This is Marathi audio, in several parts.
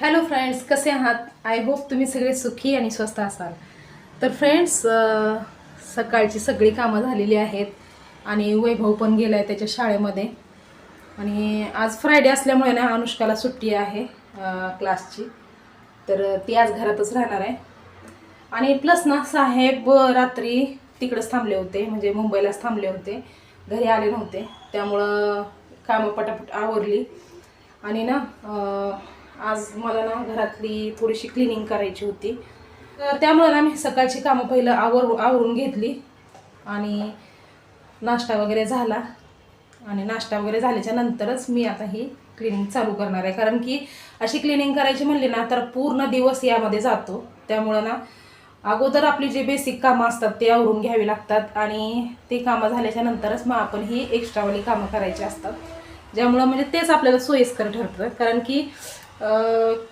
हॅलो फ्रेंड्स कसे आहात? आय होप तुम्ही सगळे सुखी आणि स्वस्त असाल. तर फ्रेंड्स सकाळची सगळी कामं झालेली आहेत आणि वैभव पण गेला आहे त्याच्या शाळेमध्ये. आणि आज फ्रायडे असल्यामुळे ना अनुष्काला सुट्टी आहे क्लासची तर ती आज घरातच राहणार आहे. आणि प्लस ना साहेब रात्री तिकडंच थांबले होते. म्हणजे मुंबईलाच थांबले होते. घरी आले नव्हते. त्यामुळं कामं पटापट आवरली. आणि ना आज मला ना घरातली थोडीशी क्लिनिंग करायची होती. तर त्यामुळं ना मी सकाळची कामं पहिलं आवर आवरून घेतली. आणि नाश्ता वगैरे झाला. आणि नाश्ता वगैरे झाल्याच्या नंतरच मी आता ही क्लिनिंग चालू करणार आहे. कारण की अशी क्लिनिंग करायची म्हणली ना तर पूर्ण दिवस यामध्ये जातो. त्यामुळं ना अगोदर आपली जे बेसिक कामं असतात ते आवरून घ्यावी लागतात. आणि ते कामं झाल्याच्या नंतरच मग आपण ही एक्स्ट्रावाली कामं करायची असतात. ज्यामुळं म्हणजे तेच आपल्याला सोयीस्कर ठरतं. कारण की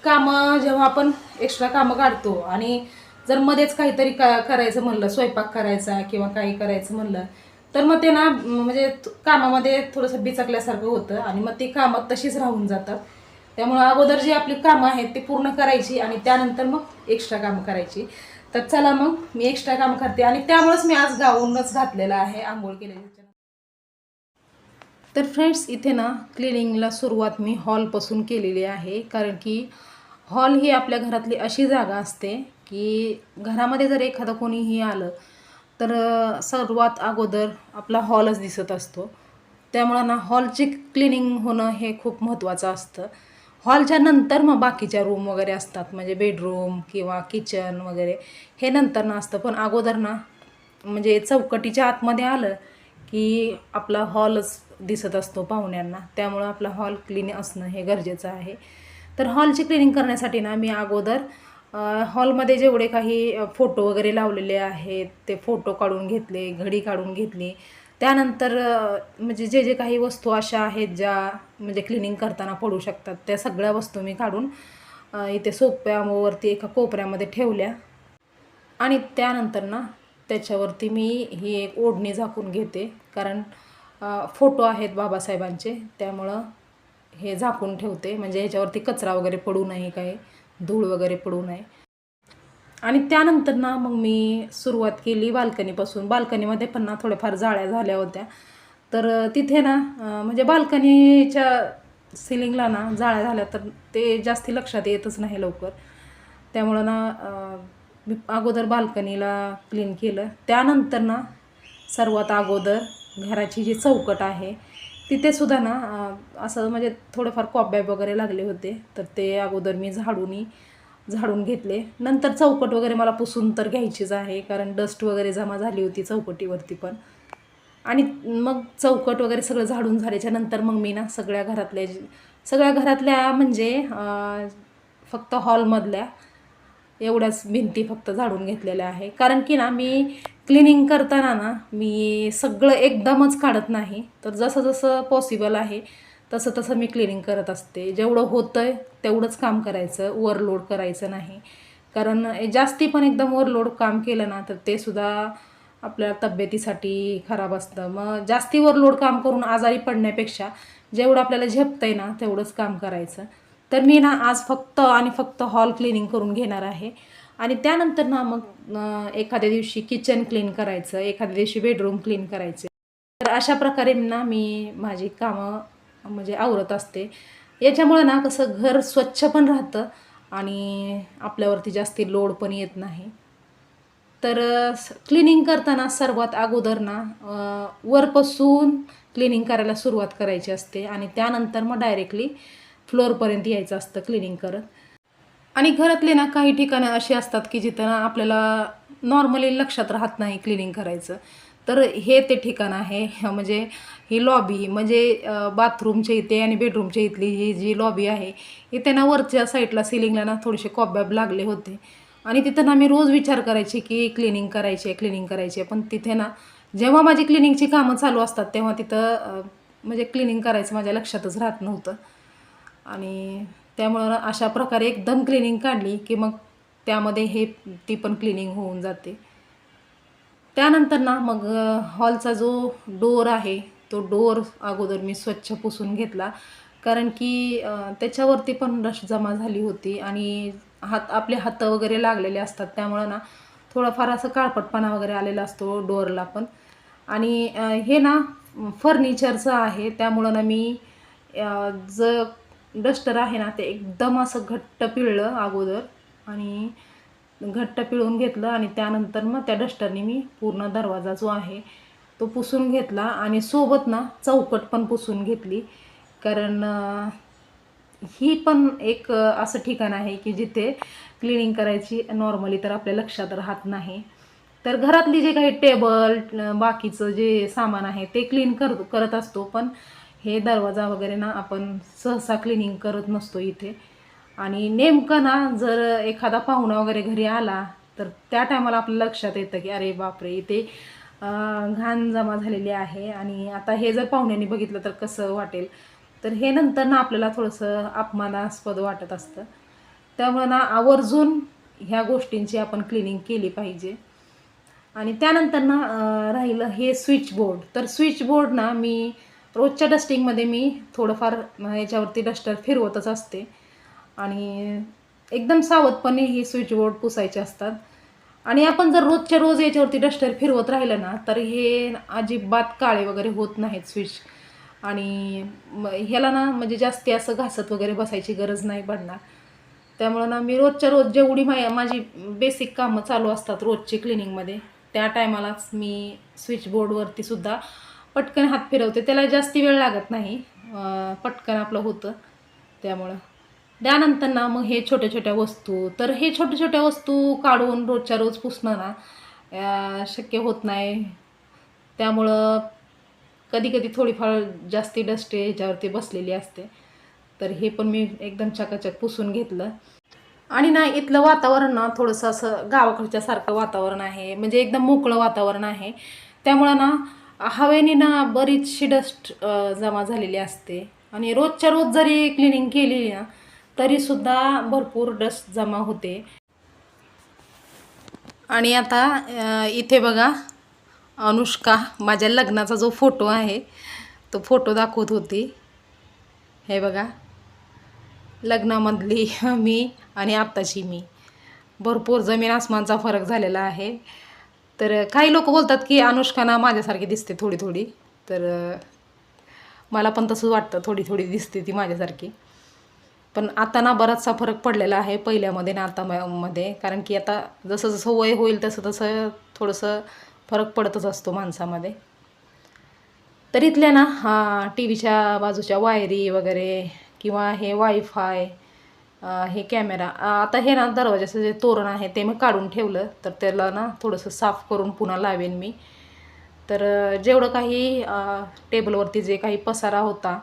कामं जेव्हा आपण एक्स्ट्रा कामं काढतो आणि जर मध्येच काहीतरी का करायचं म्हणलं स्वयंपाक करायचा किंवा काही करायचं म्हणलं तर मग ते ना म्हणजे कामामध्ये थोडंसं बिचकल्यासारखं होतं आणि मग ती कामं तशीच राहून जातात. त्यामुळं अगोदर जी आपली कामं आहेत ती पूर्ण करायची आणि त्यानंतर मग एक्स्ट्रा कामं करायची. तर चला मग मी एक्स्ट्रा कामं करते आणि त्यामुळेच मी आज गाऊनच घातलेलं आहे आंघोळ केलेली. तर फ्रेंड्स इथे ना क्लिनिंगला सुरुवात मी हॉलपासून केलेली आहे कारण की हॉल ही आपल्या घरातली अशी जागा असते की घरामध्ये जर एखादं कोणीही आलं तर सर्वात अगोदर आपला हॉलच दिसत असतो. त्यामुळं ना हॉलची क्लिनिंग होणं हे खूप महत्त्वाचं असतं. हॉलच्या नंतर मग बाकीच्या रूम वगैरे असतात म्हणजे बेडरूम किंवा किचन वगैरे हे नंतर ना असतं. पण अगोदर ना म्हणजे चौकटीच्या आतमध्ये आलं की आपला हॉलच दिसत असतो पाहुण्यांना. त्यामुळं आपला हॉल क्लीन असणं हे गरजेचं आहे. तर हॉलची क्लिनिंग करण्यासाठी ना मी अगोदर हॉलमध्ये जेवढे काही फोटो वगैरे लावलेले आहेत ते फोटो काढून घेतले घडी काढून घेतली. त्यानंतर म्हणजे जे जे काही वस्तू अशा आहेत ज्या म्हणजे क्लिनिंग करताना पडू शकतात त्या सगळ्या वस्तू मी काढून इथे सोप्यावरती एका कोपऱ्यामध्ये ठेवल्या. आणि त्यानंतर ना त्याच्यावरती मी ही एक ओढणी झाकून घेते. कारण फोटो आहेत बाबासाहेबांचे त्यामुळं हे झाकून ठेवते. म्हणजे ह्याच्यावरती कचरा वगैरे पडू नये काही धूळ वगैरे पडू नये. आणि त्यानंतर ना मग मी सुरुवात केली बाल्कनीपासून. बाल्कनीमध्ये पण ना थोड्याफार जाळ्या झाल्या होत्या. तर तिथे ना म्हणजे बाल्कनीच्या सिलिंगला ना जाळ्या झाल्या तर ते जास्ती लक्षात येतच नाही लवकर. त्यामुळं ना मी अगोदर बाल्कनीला क्लीन केलं. त्यानंतर ना सर्वात अगोदर घराची जी चौकट आहे तिथे सुद्धा ना असं म्हणजे थोडेफार कॉबॅब वगैरे लागले होते. तर ते अगोदर मी झाडूनी झाडून घेतले. नंतर चौकट वगैरे मला पुसून तर घ्यायचीच आहे कारण डस्ट वगैरे जमा झाली होती चौकटीवरती पण. आणि मग चौकट वगैरे सगळं झाडून झाल्याच्यानंतर मग मी ना सगळ्या घरातल्या सगळ्या घरातल्या म्हणजे फक्त हॉलमधल्या एवढ्याच भिंती फक्त झाडून घेतलेल्या आहे. कारण की ना मी क्लिनिंग करताना ना मी सगळं एकदमच काढत नाही. तर जसं जसं पॉसिबल आहे तसं तसं मी क्लिनिंग करत असते. जेवढं होतं आहे तेवढंच काम करायचं. ओव्हरलोड करायचं नाही. कारण जास्ती पण एकदम ओव्हरलोड काम केलं ना तर ते सुद्धा आपल्या तब्येतीसाठी खराब असतं. मग जास्ती ओव्हरलोड काम करून आजारी पडण्यापेक्षा जेवढं आपल्याला झेपतं आहे ना तेवढंच काम करायचं. तर मी ना आज फक्त आणि फक्त हॉल क्लिनिंग करून घेणार आहे. आणि त्यानंतर ना मग एखाद्या दिवशी किचन क्लीन करायचं एखाद्या दिवशी बेडरूम क्लीन करायचे. तर अशा प्रकारे ना मी माझी कामं म्हणजे आवरत असते. याच्यामुळं ना कसं घर स्वच्छ पण राहतं आणि आपल्यावरती जास्ती लोड पण येत नाही. तर क्लिनिंग करताना सर्वात अगोदर ना वरपासून क्लिनिंग करायला सुरुवात करायची असते. आणि त्यानंतर मग डायरेक्टली फ्लोअरपर्यंत यायचं असतं क्लिनिंग करत. आणि घरातले ना काही ठिकाणं अशी असतात की जिथं ना आपल्याला नॉर्मली लक्षात राहत नाही क्लिनिंग करायचं. तर हे ते ठिकाण आहे. म्हणजे ही लॉबी म्हणजे बाथरूमच्या इथे आणि बेडरूमच्या इथली ही जी लॉबी आहे इथे ना वरच्या साईडला सिलिंगला ना थोडेसे कॉबॅब लागले होते. आणि तिथं ना मी रोज विचार करायचे की क्लिनिंग करायची आहे क्लिनिंग करायची आहे. पण तिथे ना जेव्हा माझी क्लिनिंगची कामं चालू असतात तेव्हा तिथं म्हणजे क्लिनिंग करायचं माझ्या लक्षातच राहत नव्हतं. आणि त्यामुळं ना अशा प्रकारे एकदम क्लिनिंग काढली की मग त्यामध्ये हे ती पण क्लिनिंग होऊन जाते. त्यानंतर ना मग हॉलचा जो डोअर आहे तो डोअर अगोदर मी स्वच्छ पुसून घेतला. कारण की त्याच्यावरती पण रश जमा झाली होती आणि हात आपले हात वगैरे लागलेले असतात. त्यामुळं ना थोडंफार असं काळपटपणा वगैरे आलेला असतो डोअरला पण. आणि हे ना फर्निचरचं आहे. त्यामुळं ना मी ज डस्टर आहे ना ते एकदम असं घट्ट पिळलं अगोदर आणि घट्ट पिळून घेतलं आणि त्यानंतर मग त्या डस्टरने मी पूर्ण दरवाजा जो आहे तो पुसून घेतला आणि सोबत ना चौकट पण पुसून घेतली. कारण ही पण एक असं ठिकाण आहे की जिथे क्लिनिंग करायची नॉर्मली तर आपल्या लक्षात राहत नाही. तर घरातली जे काही टेबल बाकीचं जे सामान आहे ते क्लीन कर करत असतो. पण हे दरवाजा वगैरे ना आपण सहसा क्लिनिंग करत नसतो इथे. आणि नेमकं ना जर एखादा पाहुणा वगैरे घरी आला तर त्या टायमाला आपल्या लक्षात येतं की अरे बापरे इथे घाण जमा झालेली आहे. आणि आता हे जर पाहुण्यांनी बघितलं तर कसं वाटेल? तर हे नंतर ना आपल्याला थोडंसं अपमानास्पद वाटत असतं. त्यामुळं ना आवर्जून ह्या गोष्टींची आपण क्लिनिंग केली पाहिजे. आणि त्यानंतर ना राहिलं हे स्विच बोर्ड तर स्विच बोर्ड ना मी रोजच्या डस्टिंगमध्ये मी थोडंफार याच्यावरती डस्टर फिरवतच असते. आणि एकदम सावधपणे ही स्विच बोर्ड पुसायचे असतात. आणि आपण जर रोजच्या रोज याच्यावरती डस्टर फिरवत राहिलं ना तर हे अजिबात काळे वगैरे होत नाहीत स्विच आणि ह्याला ना म्हणजे जास्ती असं घासत वगैरे बसायची गरज नाही पडणार. त्यामुळं ना मी रोजच्या रोज जेवढी मा माझी बेसिक कामं चालू असतात रोजची क्लिनिंगमध्ये त्या टायमालाच मी स्विच बोर्डवरतीसुद्धा पटकन हात फिरवते. त्याला जास्ती वेळ लागत नाही. पटकन आपलं होतं. त्यामुळं. त्यानंतर ना मग हे छोट्या छोट्या वस्तू. तर हे छोट्या छोट्या वस्तू काढून रोजच्या रोज पुसणं ना शक्य होत नाही. त्यामुळं कधी कधी थोडीफार जास्ती डस्ट ह्याच्यावरती बसलेली असते. तर हे पण मी एकदम चकाचक पुसून घेतलं. आणि ना इथलं वातावरण ना थोडंसं असं गावाकडच्या सारखं वातावरण आहे. म्हणजे एकदम मोकळं वातावरण आहे. त्यामुळं ना हवेने ना बरीचशी डस्ट जमा झालेली असते. आणि रोजच्या रोज जरी क्लिनिंग केली ना तरीसुद्धा भरपूर डस्ट जमा होते. आणि आता इथे बघा अनुष्का माझ्या लग्नाचा जो फोटो आहे तो फोटो दाखवत होती. हे बघा लग्नामधली मी आणि आत्ताची मी. भरपूर जमीन आसमानचा फरक झालेला आहे. तर काही लोक बोलतात की अनुष्काना माझ्यासारखी दिसते थोडी थोडी. तर मला पण तसंच वाटतं थोडी थोडी दिसते ती माझ्यासारखी. पण आता ना बराचसा फरक पडलेला आहे पहिल्यामध्ये ना आता मध्ये. कारण की आता जसं जसं वय होईल तसं तसं थोडंसं फरक पडतच असतो माणसामध्ये. तर इथल्या ना हा टी व्हीच्या बाजूच्या वायरी वगैरे किंवा हे वायफाय हे कॅमेरा आता हे ना दरवाजाचं जे तोरण आहे ते मी काढून ठेवलं तर त्याला ना थोडंसं साफ करून पुन्हा लावेन मी. तर जेवढं काही टेबलवरती जे काही पसारा होता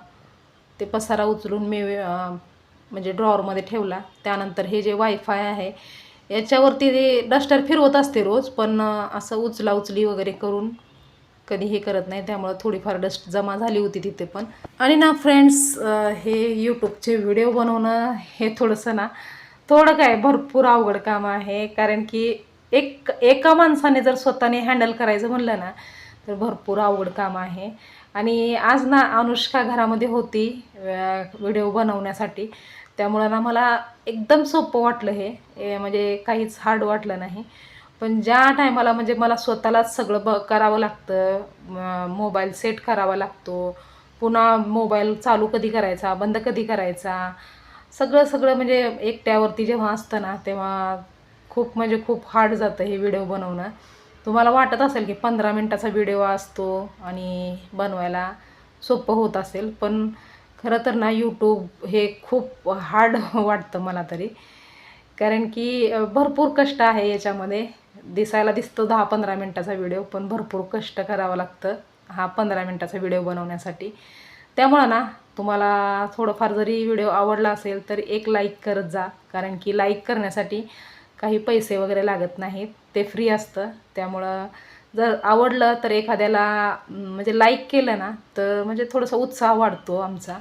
ते पसारा उचलून मी म्हणजे ड्रॉवरमध्ये ठेवला. त्यानंतर हे जे वायफाय आहे याच्यावरती ते डस्टर फिरवत असते रोज पण असं उचला उचली वगैरे करून कधी हे करत नाही त्यामुळं थोडीफार डस्ट जमा झाली होती तिथे पण. आणि ना फ्रेंड्स हे यूट्यूबचे व्हिडिओ बनवणं हे थोडंसं ना थोडं काय भरपूर अवघड काम आहे. कारण की एक एका माणसाने जर स्वतःने हँडल करायचं म्हणलं ना तर भरपूर अवघड काम आहे. आणि आज ना अनुष्का घरामध्ये होती व्हिडिओ बनवण्यासाठी. त्यामुळं ना मला एकदम सोपं वाटलं हे. हे म्हणजे काहीच हार्ड वाटलं नाही. पण ज्या टायमाला म्हणजे मला स्वतःलाच सगळं ब करावं लागतं मोबाईल सेट करावा लागतो पुन्हा मोबाईल चालू कधी करायचा बंद कधी करायचा सगळं सगळं म्हणजे एकट्यावरती जेव्हा असतं ना तेव्हा खूप म्हणजे खूप हार्ड जातं हे व्हिडिओ बनवणं. तुम्हाला वाटत असेल की पंधरा मिनटाचा व्हिडिओ असतो आणि बनवायला सोपं होत असेल पण खरं तर ना यूट्यूब हे खूप हार्ड वाटतं मला तरी. कारण की भरपूर कष्ट आहे याच्यामध्ये. दिसायला दिसतो दहा पंधरा मिनटाचा व्हिडिओ पण भरपूर कष्ट करावं लागतं हा पंधरा मिनटाचा व्हिडिओ बनवण्यासाठी. त्यामुळं ना तुम्हाला थोडंफार जरी व्हिडिओ आवडला असेल तर एक लाईक करत जा. कारण की लाईक करण्यासाठी काही पैसे वगैरे लागत नाहीत. ते फ्री असतं. त्यामुळं जर आवडलं तर एखाद्याला म्हणजे लाईक केलं ना तर म्हणजे थोडासा उत्साह वाढतो आमचा.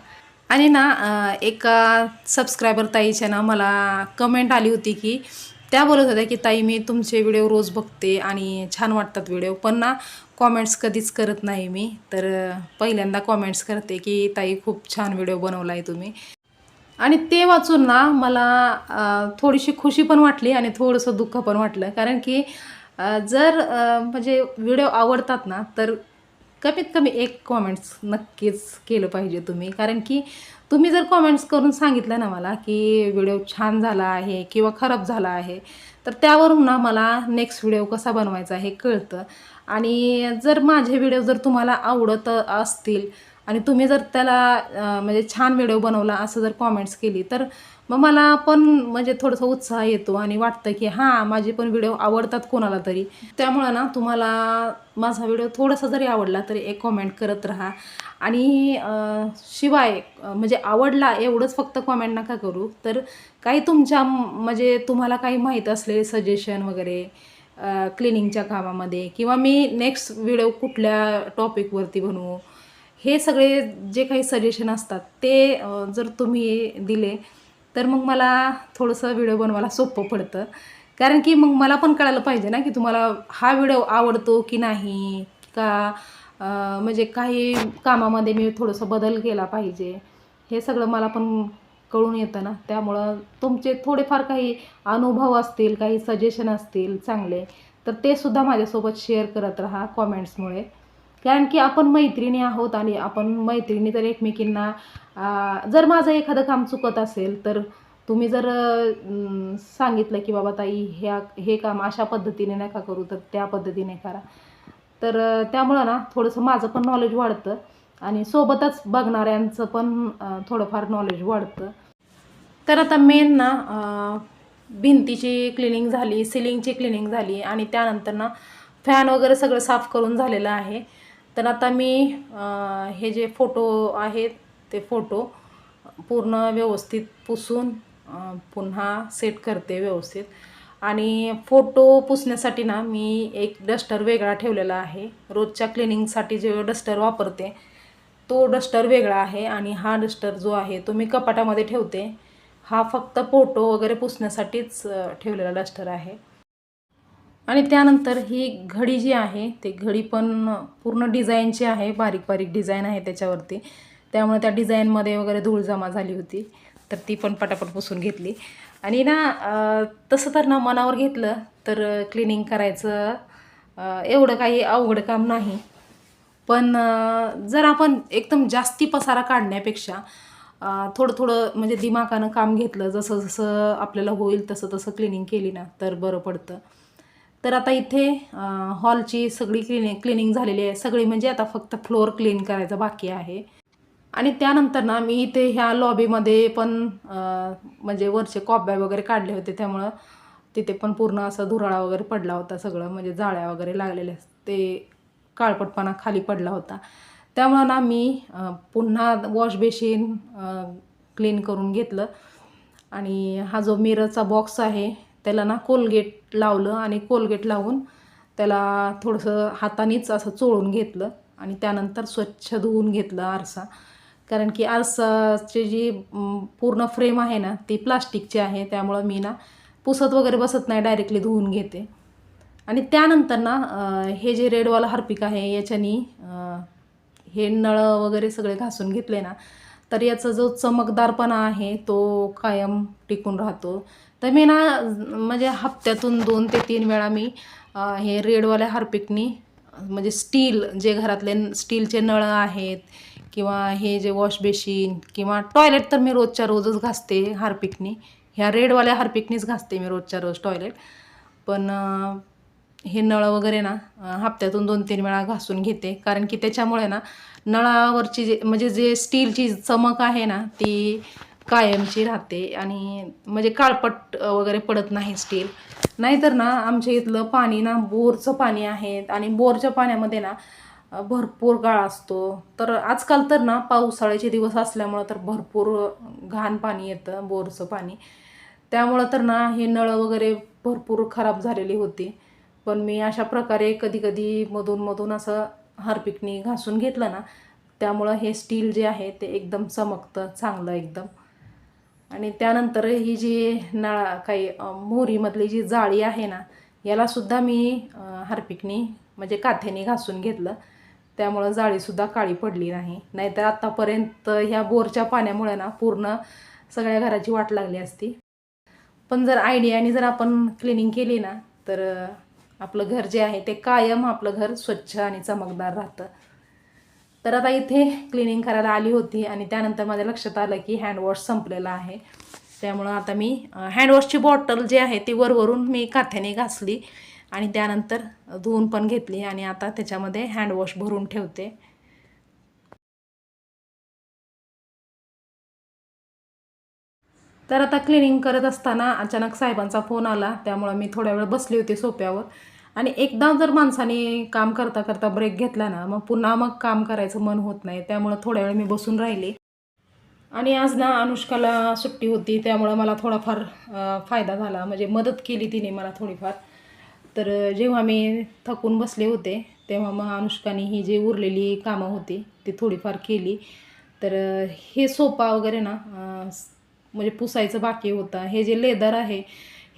आणि ना एका सबस्क्रायबर ताईच्या ना मला कमेंट आली होती की त्या बोलत होत्या की ताई मी तुमचे व्हिडिओ रोज बघते आणि छान वाटतात व्हिडिओ पण ना कॉमेंट्स कधीच करत नाही मी. तर पहिल्यांदा कॉमेंट्स करते की ताई खूप छान व्हिडिओ बनवला आहे तुम्ही. आणि ते वाचून ना मला थोडीशी खुशी पण वाटली आणि थोडंसं दुःख पण वाटलं. कारण की जर म्हणजे व्हिडिओ आवडतात ना तर कमीत कमी एक कॉमेंट्स नक्कीच केलं पाहिजे तुम्ही. कारण की तुम्ही जर कॉमेंट्स करून सांगितलं ना मला की व्हिडिओ छान झाला आहे किंवा खराब झाला आहे तर त्यावरून ना मला नेक्स्ट व्हिडिओ कसा बनवायचा हे कळतं. आणि जर माझे व्हिडिओ जर तुम्हाला आवडत असतील आणि तुम्ही जर त्याला म्हणजे छान व्हिडिओ बनवला असं जर कॉमेंट्स केली तर मग मला पण म्हणजे थोडासा उत्साह येतो आणि वाटतं की हां माझे पण व्हिडिओ आवडतात कोणाला तरी. त्यामुळं ना तुम्हाला माझा व्हिडिओ थोडासा जरी आवडला तरी एक कॉमेंट करत राहा. आणि शिवाय म्हणजे आवडला एवढंच फक्त कॉमेंट नका करू. तर काही तुमच्या म्हणजे तुम्हाला काही माहीत असलेले सजेशन वगैरे क्लिनिंगच्या कामामध्ये किंवा मी नेक्स्ट व्हिडिओ कुठल्या टॉपिकवरती बनवू हे सगळे जे काही सजेशन असतात ते जर तुम्ही दिले तर मग मला थोडंसं व्हिडिओ बनवायला सोपं पडतं. कारण की मग मला पण कळायला पाहिजे ना की तुम्हाला हा व्हिडिओ आवडतो की नाही? का म्हणजे काही कामामध्ये मी थोडंसं बदल केला पाहिजे? हे सगळं मला पण कळून येतं ना. त्यामुळं तुमचे थोडेफार काही अनुभव असतील काही सजेशन असतील चांगले तर ते सुद्धा माझ्यासोबत शेअर करत राहा कॉमेंट्समुळे कारण की आपण मैत्रिणी आहोत आणि आपण मैत्रिणी तर एकमेकींना जर माझं एखादं काम चुकत असेल तर तुम्ही जर सांगितलं की बाबा ताई ह्या हे काम अशा पद्धतीने नका करू तर त्या पद्धतीने करा. तर त्यामुळं ना थोडंसं माझं पण नॉलेज वाढतं आणि सोबतच बघणाऱ्यांचं पण थोडंफार नॉलेज वाढतं. तर आता मेन ना भिंतीची क्लिनिंग झाली सिलिंगची क्लिनिंग झाली आणि त्यानंतर ना फॅन वगैरे सगळं साफ करून झालेलं आहे. तर आता मी हे जे फोटो आहेत ते फोटो पूर्ण व्यवस्थित पुसून पुन्हा सेट करते व्यवस्थित. आणि फोटो पुसण्यासाठी ना मी एक डस्टर वेगळा ठेवलेला आहे. रोजच्या क्लिनिंगसाठी जे डस्टर वापरते तो डस्टर वेगळा आहे आणि हा डस्टर जो आहे तो मी कपाटामध्ये ठेवते. हा फक्त फोटो वगैरे पुसण्यासाठीच ठेवलेला डस्टर आहे. आणि त्यानंतर ही घडी जी आहे ती घडी पण पूर्ण डिझाईनची आहे बारीक बारीक डिझाईन आहे त्याच्यावरती. त्यामुळे त्या डिझाईनमध्ये वगैरे धूळ जमा झाली होती. तर ती पण पटापट पुसून घेतली. आणि ना तसं तर ना मनावर घेतलं तर क्लिनिंग करायचं एवढं काही अवघड काम नाही. पण जर आपण एकदम जास्ती पसारा काढण्यापेक्षा थोडं थोडं म्हणजे दिमाकानं काम घेतलं जसं जसं आपल्याला होईल तसं तसं क्लिनिंग केली ना तर बरं पडतं. तर आता इथे हॉलची सगळी क्लिनिंग क्लिनिंग झालेली आहे. सगळी म्हणजे आता फक्त फ्लोअर क्लीन करायचं बाकी आहे. आणि त्यानंतर ना मी इथे ह्या लॉबीमध्ये पण म्हणजे वरचे कॉब्या वगैरे काढले होते. त्यामुळं तिथे पण पूर्ण असं धुराळा वगैरे पडला होता सगळं. म्हणजे जाळ्या वगैरे लागलेल्या ते काळपटपणा खाली पडला होता. त्यामुळं ना मी पुन्हा वॉश बेसिन क्लीन करून घेतलं. आणि हा जो मिररचा बॉक्स आहे त्याला ना कोलगेट लावलं आणि कोलगेट लावून त्याला थोडंसं हातानेच असं चोळून घेतलं. आणि त्यानंतर स्वच्छ धुवून घेतलं आरसा. कारण की आरसाची जी पूर्ण फ्रेम आहे ना ती प्लास्टिकची आहे. त्यामुळं मी ना पुसत वगैरे बसत नाही डायरेक्टली धुवून घेते. आणि त्यानंतर ना हे जे रेडवाला हार्पिक आहे याच्यानी हे नळं वगैरे सगळे घासून घेतले ना तर याचा जो चमकदारपणा आहे तो कायम टिकून राहतो. तर मी ना म्हणजे हप्त्यातून दोन ते तीन वेळा मी हे रेडवाल्या हार्पिकनी म्हणजे स्टील जे घरातले स्टीलचे नळ आहेत किंवा हे जे वॉश बेसिन किंवा टॉयलेट तर मी रोजच्या रोजच घासते हार्पिकनी. ह्या रेडवाल्या हार्पिकनीच घासते मी रोजच्या रोज टॉयलेट. पण हे नळ वगैरे ना हप्त्यातून दोन तीन वेळा घासून घेते. कारण की त्याच्यामुळे ना नळावरची जे म्हणजे जे स्टीलची चमक आहे ना ती कायमची राहते. आणि म्हणजे काळपट वगैरे पडत नाही स्टील. नाहीतर ना आमच्या इथलं पाणी ना बोरचं पाणी आहे. आणि बोरच्या पाण्यामध्ये ना भरपूर गाळ असतो. तर आजकाल तर ना पावसाळ्याचे दिवस असल्यामुळं तर भरपूर घाण पाणी येतं बोरचं पाणी. त्यामुळं तर ना हे नळं वगैरे भरपूर खराब झालेली होती. पण मी अशा प्रकारे कधी कधी मधून मधून असं हार्पिकनी घासून घेतलं ना त्यामुळं हे स्टील जे आहे ते एकदम चमकतं चांगलं एकदम. आणि त्यानंतर ही जी नळा काही मोहरीमधली जी जाळी आहे ना यालासुद्धा मी हार्पिकनी म्हणजे काथ्याने घासून घेतलं. त्यामुळं जाळीसुद्धा काळी पडली नाही. नाहीतर आत्तापर्यंत ह्या बोरच्या पाण्यामुळे ना पूर्ण सगळ्या घराची वाट लागली असती. पण जर आयडियाने जर आपण क्लिनिंग केली ना तर आपलं घर जे आहे ते कायम आपलं घर स्वच्छ आणि चमकदार राहतं. तर आता इथे क्लिनिंग करायला आली होती आणि त्यानंतर माझ्या लक्षात आलं की हँडवॉश संपलेला आहे. त्यामुळं आता मी हँडवॉशची बॉटल जी आहे ती वरवरून मी काथ्याने घासली. आणि त्यानंतर धुवून पण घेतली आणि आता त्याच्यामध्ये हँडवॉश भरून ठेवते. तर आता क्लिनिंग करत असताना अचानक साहेबांचा फोन आला त्यामुळं मी थोड्या वेळ बसली होती सोप्यावर आणि एकदा जर माणसाने काम करता करता ब्रेक घेतला ना मग पुन्हा मग काम करायचं मन होत नाही त्यामुळं थोड्या वेळ मी बसून राहिली. आणि आज ना अनुष्काला सुट्टी होती त्यामुळं मला थोडाफार फायदा झाला. म्हणजे मदत केली तिने मला थोडीफार. तर जेव्हा मी थकून बसले होते तेव्हा मग अनुष्काने ही जी उरलेली कामं होती ती थोडीफार केली. तर हे सोफा वगैरे ना म्हणजे पुसायचं बाकी होतं. हे जे लेदर आहे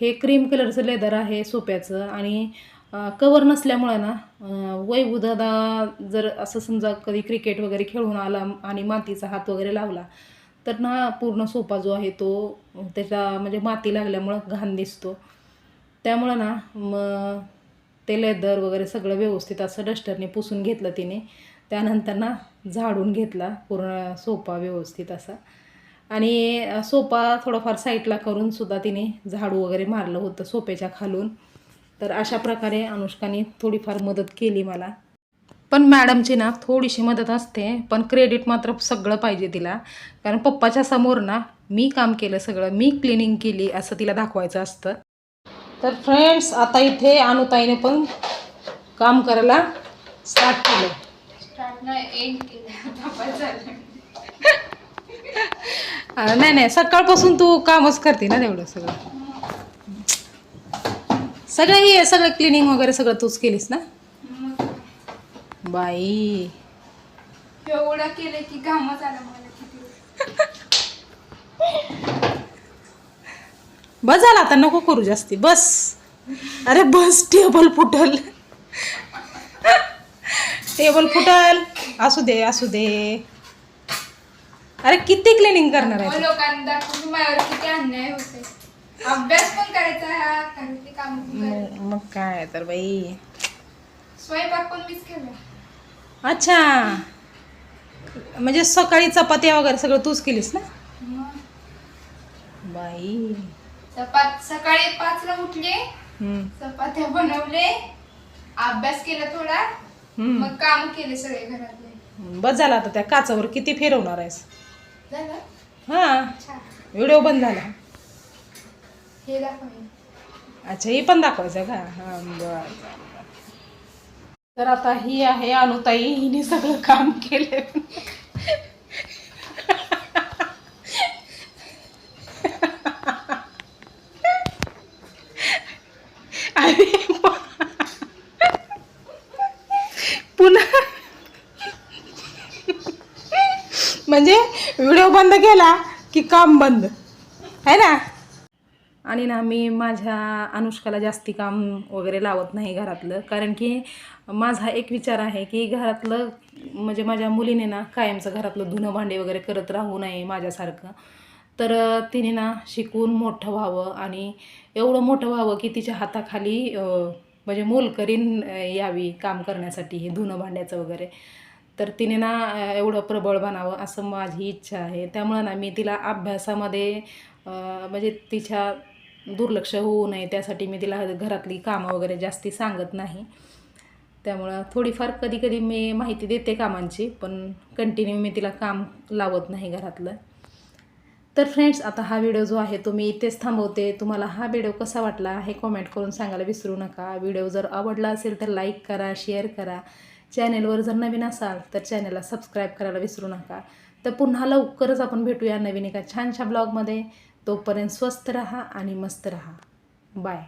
हे क्रीम कलरचं लेदर आहे सोप्याचं आणि कवर नसल्यामुळं ना अं, जर असं समजा कधी क्रिकेट वगैरे खेळून आला आणि मातीचा हात वगैरे लावला तर ना पूर्ण सोफा जो आहे तो त्याच्या म्हणजे माती लागल्यामुळं घाण दिसतो. त्यामुळं ना मग ते लेदर वगैरे सगळं व्यवस्थित असं डस्टरने पुसून घेतलं तिने. त्यानंतर ना झाडून घेतला पूर्ण सोपा व्यवस्थित असा. आणि सोपा सोफा थोडाफार साईडला करून सुद्धा तिने झाडू वगैरे मारलं होतं सोप्याच्या खालून. तर अशा प्रकारे अनुष्काने थोडीफार मदत केली मला. पण मॅडमची ना थोडीशी मदत असते पण क्रेडिट मात्र सगळं पाहिजे तिला. कारण पप्पाच्या समोर ना मी काम केलं सगळं मी क्लिनिंग केली असं तिला दाखवायचं असतं. तर फ्रेंड्स आता इथे अनुताईने पण काम करायला स्टार्ट केलं. स्टार्ट नाही नाही नाही सकाळपासून तू कामच करते ना तेवढं सगळं. सगळं हे सगळं क्लिनिंग वगैरे सगळं तूच केलीस ना? बाई. एवढं केलं की घामच आला मला किती. बस झाला आता नको करू जास्ती बस. अरे बस टेबल फुटल. टेबल फुटल. असू दे असू दे. अरे किती क्लिनिंग करणार आहे लोकांना दाखवून माझ्यावर किती अन्याय होते अभ्यास पण करायचा हा घरातली काम पण करायची. मग मग काय तर बाई. स्वयंपाक पण मीच केला. अच्छा. म्हणजे सकाळी चपात्या वगैरे सगळं तूच केलीस ना? मग. बाई. चपात सकाळी पाचला उठले. हम्म, चपात्या बनवले. अभ्यास केला थोडा. हम्म. मग काम केले सगळे घरातले. बस झाला आता त्या काचावर किती फिरवणार आहेस? झालं? हा. छान. व्हिडिओ बंद झाला. हे दाखव अच्छा हे पण दाखवायचं का? हा बर. तर आता ही आहे अनुताई. हिने सगळं काम केले अरे बा- पुन्हा म्हणजे व्हिडिओ बंद केला की काम बंद. आहे ना? आणि ना मी माझ्या अनुष्काला जास्ती काम वगैरे लावत नाही घरातलं. कारण की माझा एक विचार आहे की घरातलं म्हणजे माझ्या मुलीने ना कायमचं घरातलं धुणं भांडे वगैरे करत राहू नये माझ्यासारखं. तर तिने ना शिकून मोठं व्हावं आणि एवढं मोठं व्हावं की तिच्या हाताखाली म्हणजे मोलकरीन यावी काम करण्यासाठी हे धुणं भांड्याचं वगैरे. तर तिने ना एवढं प्रबळ बनावं असं माझी इच्छा आहे. त्यामुळं ना मी तिला अभ्यासामध्ये म्हणजे तिच्या दुर्लक्ष होऊ नये त्यासाठी मी तिला घरातली कामं वगैरे जास्ती सांगत नाही. त्यामुळं थोडीफार कधी कधी मी माहिती देते कामांची पण कंटिन्यू मी तिला काम लावत नाही घरातलं. तर फ्रेंड्स आता हा व्हिडिओ जो आहे तो मी इथेच थांबवते. तुम्हाला हा व्हिडिओ कसा वाटला हे कॉमेंट करून सांगायला विसरू नका. व्हिडिओ जर आवडला असेल तर लाईक करा शेअर करा. चॅनेलवर जर नवीन असाल तर चॅनेलला सबस्क्राईब करायला विसरू नका. तर पुन्हा लवकरच आपण भेटूया नवीन एका छानशा ब्लॉगमध्ये. तोपर्यंत स्वस्त रहा आणि मस्त रहा. बाय.